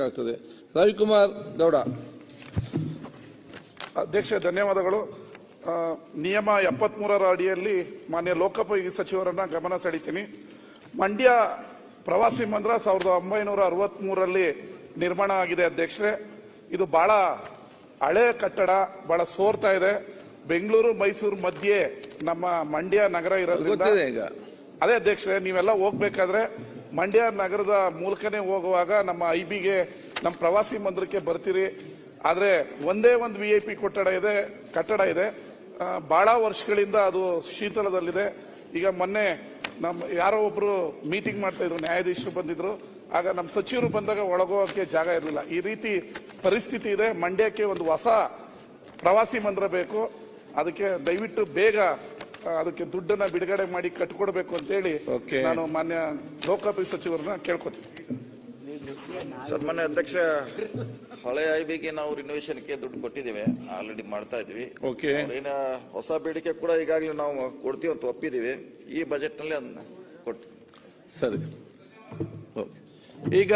ಆಗ್ತದೆ. ರವಿಕುಮಾರ್ ಗೌಡ. ಅಧ್ಯಕ್ಷ ಧನ್ಯವಾದಗಳು. ನಿಯಮ ಎಪ್ಪತ್ಮೂರರ ಅಡಿಯಲ್ಲಿ ಮಾನ್ಯ ಲೋಕೋಪಯೋಗಿ ಸಚಿವರನ್ನ ಗಮನ ಸೆಳಿತೀನಿ. ಮಂಡ್ಯ ಪ್ರವಾಸಿ ಮಂದಿರ ಸಾವಿರದ ಒಂಬೈನೂರ ಅರವತ್ಮೂರರಲ್ಲಿ ನಿರ್ಮಾಣ ಆಗಿದೆ ಅಧ್ಯಕ್ಷರೇ. ಇದು ಬಹಳ ಹಳೆ ಕಟ್ಟಡ ಬಹಳ ಸೋರ್ತಾ ಇದೆ. ಬೆಂಗಳೂರು ಮೈಸೂರು ಮಧ್ಯೆ ನಮ್ಮ ಮಂಡ್ಯ ನಗರ ಇರೋದ್ರಿಂದ ಅದೇ ಅಧ್ಯಕ್ಷರೇ ನೀವೆಲ್ಲ ಹೋಗ್ಬೇಕಾದ್ರೆ ಮಂಡ್ಯ ನಗರದ ಮೂಲಕನೇ ಹೋಗುವಾಗ ನಮ್ಮ ಐ ಬಿಗೆ ನಮ್ಮ ಪ್ರವಾಸಿ ಮಂದಿರಕ್ಕೆ ಬರ್ತೀರಿ. ಆದರೆ ಒಂದೇ ಒಂದು ವಿ ಐ ಪಿ ಕಟ್ಟಡ ಇದೆ ಕಟ್ಟಡ ಇದೆ. ಭಾಳ ವರ್ಷಗಳಿಂದ ಅದು ಶೀತಲದಲ್ಲಿದೆ. ಈಗ ಮೊನ್ನೆ ನಮ್ಮ ಯಾರೋ ಒಬ್ರು ಮೀಟಿಂಗ್ ಮಾಡ್ತಾ ಇದ್ರು, ನ್ಯಾಯಾಧೀಶರು ಬಂದಿದ್ರು. ಆಗ ನಮ್ಮ ಸಚಿವರು ಬಂದಾಗ ಒಳಗೋಕೆ ಜಾಗ ಇರಲಿಲ್ಲ. ಈ ರೀತಿ ಪರಿಸ್ಥಿತಿ ಇದೆ. ಮಂಡ್ಯಕ್ಕೆ ಒಂದು ಹೊಸ ಪ್ರವಾಸಿ ಮಂದಿರ ಬೇಕು. ಅದಕ್ಕೆ ದಯವಿಟ್ಟು ಬೇಗ ಅದಕ್ಕೆ ದುಡ್ಡನ್ನ ಬಿಡುಗಡೆ ಮಾಡಿ ಕಟ್ಕೊಡ್ಬೇಕು ಅಂತ ಹೇಳಿ ನಾನು ಮಾನ್ಯ ಲೋಕಾಭಿ ಸಚಿವರನ್ನ ಕೇಳ್ಕೊತೀನಿ. ಸನ್ಮಾನ್ಯ ಅಧ್ಯಕ್ಷ ಹಳೆ ಐಬಿಗೆ ನಾವು ರಿನೋವೇಷನ್ಗೆ ದುಡ್ಡು ಕೊಟ್ಟಿದ್ದೇವೆ. ಆಲ್ರೆಡಿ ಮಾಡ್ತಾ ಇದೀವಿ ಏನ ಹೊಸ ಬೇಡಿಕೆ ಕೂಡ ಈಗಾಗಲೇ ನಾವು ಕೊಡ್ತೀವಿ ಅಂತ ಒಪ್ಪಿದೀವಿ ಈ ಬಜೆಟ್ನಲ್ಲಿ ಅದನ್ನ ಕೊಟ್ಟು ಸರಿ. ಓಕೆ. ಈಗ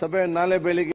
ಸಭೆ ನಾಳೆ ಬೆಳಿಗ್ಗೆ